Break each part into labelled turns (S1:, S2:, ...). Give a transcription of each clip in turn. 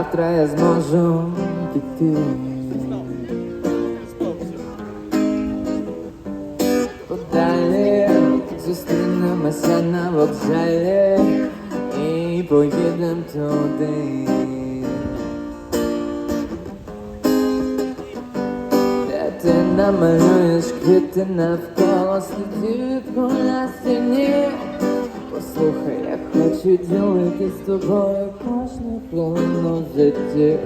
S1: завтра я зможу піти. Подалі зустрінемося на вокзалі і поїдем туди. Де ти намалюєш квіти навколо слідів на стіні Послухай, я хочу ділитись з тобою кожну хвилину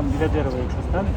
S2: там біля дерева, якщо станеш.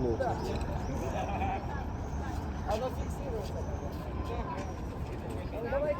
S2: лопнуть. Давай